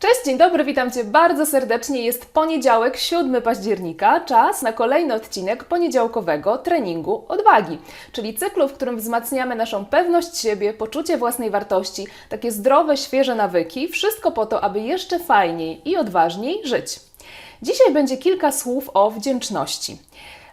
Cześć, dzień dobry, witam Cię bardzo serdecznie. Jest poniedziałek, 7 października, czas na kolejny odcinek poniedziałkowego treningu odwagi, czyli cyklu, w którym wzmacniamy naszą pewność siebie, poczucie własnej wartości, takie zdrowe, świeże nawyki, wszystko po to, aby jeszcze fajniej i odważniej żyć. Dzisiaj będzie kilka słów o wdzięczności.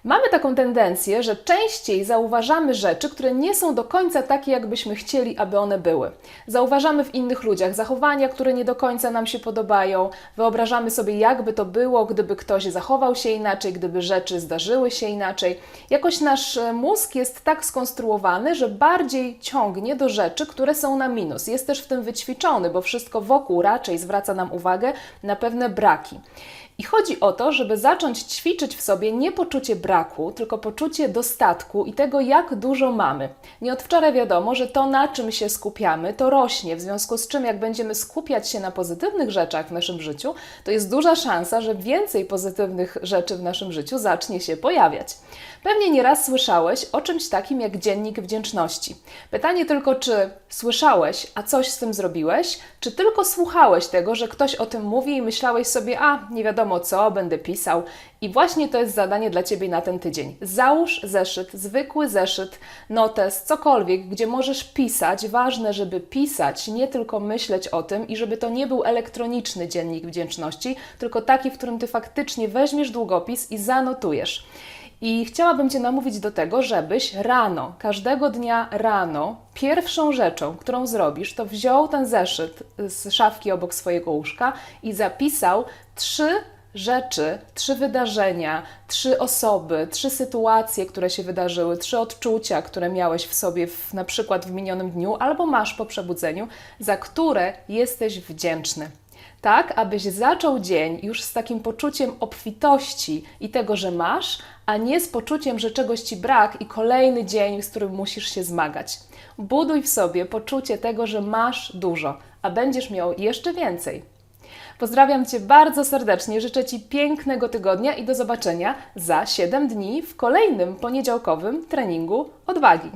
Mamy taką tendencję, że częściej zauważamy rzeczy, które nie są do końca takie, jakbyśmy chcieli, aby one były. Zauważamy w innych ludziach zachowania, które nie do końca nam się podobają, wyobrażamy sobie, jakby to było, gdyby ktoś zachował się inaczej, gdyby rzeczy zdarzyły się inaczej. Jakoś nasz e, mózg jest tak skonstruowany, że bardziej ciągnie do rzeczy, które są na minus. Jest też w tym wyćwiczony, bo wszystko wokół raczej zwraca nam uwagę na pewne braki. I chodzi o to, żeby zacząć ćwiczyć w sobie nie poczucie braku, tylko poczucie dostatku i tego, jak dużo mamy. Nie od wczoraj wiadomo, że to, na czym się skupiamy, to rośnie, w związku z czym, jak będziemy skupiać się na pozytywnych rzeczach w naszym życiu, to jest duża szansa, że więcej pozytywnych rzeczy w naszym życiu zacznie się pojawiać. Pewnie nieraz słyszałeś o czymś takim jak dziennik wdzięczności. Pytanie tylko, czy słyszałeś, a coś z tym zrobiłeś, czy tylko słuchałeś tego, że ktoś o tym mówi i myślałeś sobie, a nie wiadomo co, będę pisał. I właśnie to jest zadanie dla Ciebie na ten tydzień. Załóż zeszyt, zwykły zeszyt, notes, cokolwiek, gdzie możesz pisać. Ważne, żeby pisać, nie tylko myśleć o tym i żeby to nie był elektroniczny dziennik wdzięczności, tylko taki, w którym Ty faktycznie weźmiesz długopis i zanotujesz. I chciałabym Cię namówić do tego, żebyś rano, każdego dnia rano, pierwszą rzeczą, którą zrobisz, to wziął ten zeszyt z szafki obok swojego łóżka i zapisał trzy rzeczy, trzy wydarzenia, trzy osoby, trzy sytuacje, które się wydarzyły, trzy odczucia, które miałeś w sobie w, na przykład w minionym dniu albo masz po przebudzeniu, za które jesteś wdzięczny tak abyś zaczął dzień już z takim poczuciem obfitości i tego, że masz, a nie z poczuciem, że czegoś ci brak i kolejny dzień, z którym musisz się zmagać. Buduj w sobie poczucie tego, że masz dużo, a będziesz miał jeszcze więcej. Pozdrawiam Cię bardzo serdecznie, życzę Ci pięknego tygodnia i do zobaczenia za 7 dni w kolejnym poniedziałkowym treningu odwagi.